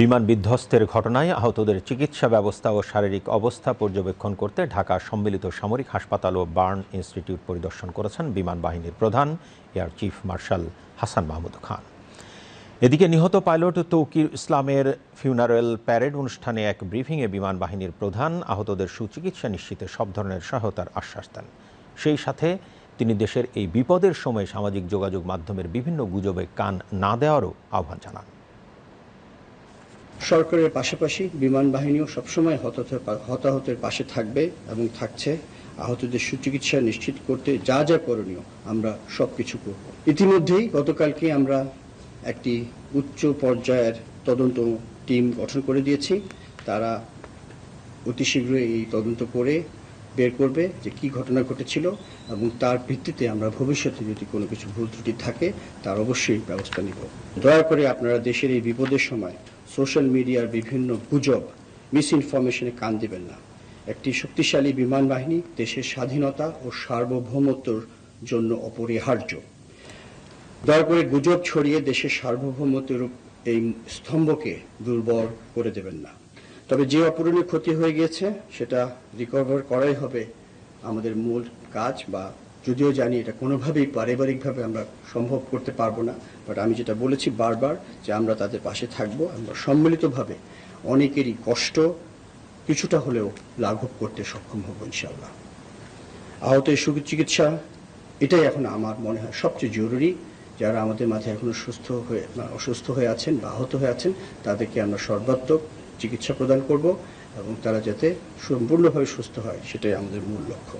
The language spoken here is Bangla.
বিমান বিধ্বস্তের ঘটনায় আহতদের চিকিৎসা ব্যবস্থা ও শারীরিক অবস্থা পর্যবেক্ষণ করতে ঢাকা সম্মিলিত সামরিক হাসপাতাল ও বার্ন ইনস্টিটিউট পরিদর্শন করেছেন বিমান বাহিনীর প্রধান air chief marshal Hasan Mahmud Khan. এদিকে নিহত পাইলট তৌকির ইসলামের ফিউনারেল প্যারেড অনুষ্ঠানে এক ব্রিফিংয়ে বিমান বাহিনীর প্রধান আহতদের সুচিকিৎসা নিশ্চিতে সব ধরনের সহায়তার আশ্বাস দেন। সেই সাথে তিনি দেশের এই বিপদের সময় সামাজিক যোগাযোগ মাধ্যমের বিভিন্ন গুজবে কান না দেওয়ারও আহ্বান জানান। সরকারের পাশাপাশি বিমান বাহিনীও সবসময় হতাহতের হতাহতের পাশে থাকবে এবং থাকছে। আহতদের সুচিকিৎসা নিশ্চিত করতে যা যা করণীয় আমরা সব কিছু করব। ইতিমধ্যেই গতকালকে আমরা একটি উচ্চ পর্যায়ের তদন্ত টিম গঠন করে দিয়েছি। তারা অতি শীঘ্রই এই তদন্ত করে বের করবে যে কি ঘটনা ঘটেছিল এবং তার ভিত্তিতে আমরা ভবিষ্যতে যদি কোনো কিছু ভুল ত্রুটি থাকে, তার অবশ্যই ব্যবস্থা নিব। দয়া করে আপনারা দেশের এই বিপদের সময় সোশ্যাল মিডিয়ার বিভিন্ন গুজব মিস ইনফরমেশনে কান দিবেন না। একটি শক্তিশালী বিমান বাহিনী দেশের স্বাধীনতা ও সার্বভৌমত্বর জন্য অপরিহার্য। দয়া করে গুজব ছড়িয়ে দেশের সার্বভৌমত্বের এই স্তম্ভকে দুর্বল করে দেবেন না। তবে যে অপূরণীয় ক্ষতি হয়ে গিয়েছে, সেটা রিকভার করাই হবে আমাদের মূল কাজ বা যদিও জানি এটা কোনোভাবেই পারিবারিকভাবে আমরা সম্ভব করতে পারব না বাট আমি যেটা বলেছি বারবার যে আমরা তাদের পাশে থাকব, আমরা সম্মিলিতভাবে অনেকেরই কষ্ট কিছুটা হলেও লাঘব করতে সক্ষম হব ইনশাল্লাহ আহতের সুচিকিৎসা এটাই এখন আমার মনে হয় সবচেয়ে জরুরি। যারা আমাদের মাঝে এখনও সুস্থ হয়ে অসুস্থ হয়ে আছেন বা আহত হয়ে আছেন, তাদেরকে আমরা সর্বাত্মক চিকিৎসা প্রদান করব এবং তারা যাতে সম্পূর্ণভাবে সুস্থ হয়, সেটাই আমাদের মূল লক্ষ্য।